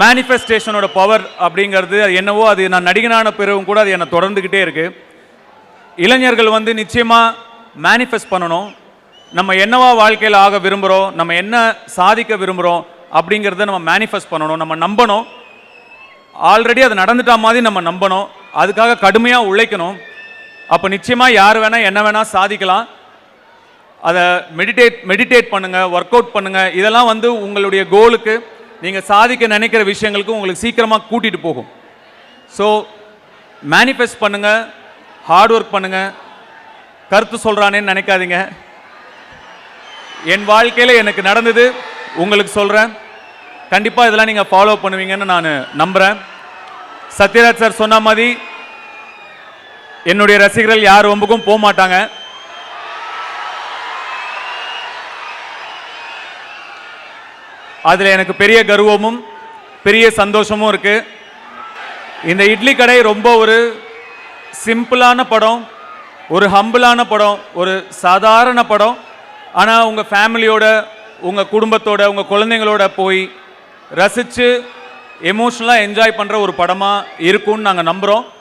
மேனிஃபெஸ்டேஷனோட power அப்படிங்கிறது அது என்னவோ அது நான் நடிகனான பிறகும் கூட அது என்னை தொடர்ந்துக்கிட்டே இருக்குது இளைஞர்கள் வந்து நிச்சயமாக மேனிஃபெஸ்ட் பண்ணணும். நம்ம என்னவா வாழ்க்கையில் ஆக விரும்புகிறோம் நம்ம என்ன சாதிக்க விரும்புகிறோம் அப்படிங்கிறத நம்ம மேனிஃபெஸ்ட் பண்ணணும் நம்ம நம்பணும். ஆல்ரெடி அது நடந்துட்டா மாதிரி நம்ம நம்பணும். அதுக்காக கடுமையாக உழைக்கணும். அப்போ நிச்சயமாக யார் வேணால் என்ன வேணால் சாதிக்கலாம். அதை மெடிடேட் மெடிடேட் பண்ணுங்கள் ஒர்க் அவுட் பண்ணுங்கள் இதெல்லாம் வந்து உங்களுடைய கோலுக்கு நீங்கள் சாதிக்க நினைக்கிற விஷயங்களுக்கும் உங்களுக்கு சீக்கிரமாக கூட்டிகிட்டு போகும். ஸோ மேனிஃபெஸ்ட் பண்ணுங்கள் ஹார்ட் ஒர்க் பண்ணுங்கள் கருத்து சொல்கிறானேன்னு நினைக்காதீங்க. என் வாழ்க்கையில் எனக்கு நடந்தது உங்களுக்கு சொல்கிறேன் கண்டிப்பாக இதெல்லாம் நீங்கள் ஃபாலோ பண்ணுவீங்கன்னு நான் நம்புகிறேன் சத்யராஜ் சார் சொன்ன மாதிரி என்னுடைய ரசிகர்கள் யார் ஒம்புக்கும் போக மாட்டாங்க அதில் எனக்கு பெரிய கர்வமும் பெரிய சந்தோஷமும் இருக்குது இந்த இட்லி கடை ரொம்ப ஒரு சிம்பிளான படம் ஒரு ஹம்பிளான படம் ஒரு சாதாரண படம். ஆனால் உங்கள் ஃபேமிலியோட உங்கள் குடும்பத்தோட உங்கள் குழந்தைங்களோட போய் ரசித்து எமோஷ்னலாக என்ஜாய் பண்ணுற ஒரு படமாக இருக்கும்னு நாங்கள் நம்புகிறோம்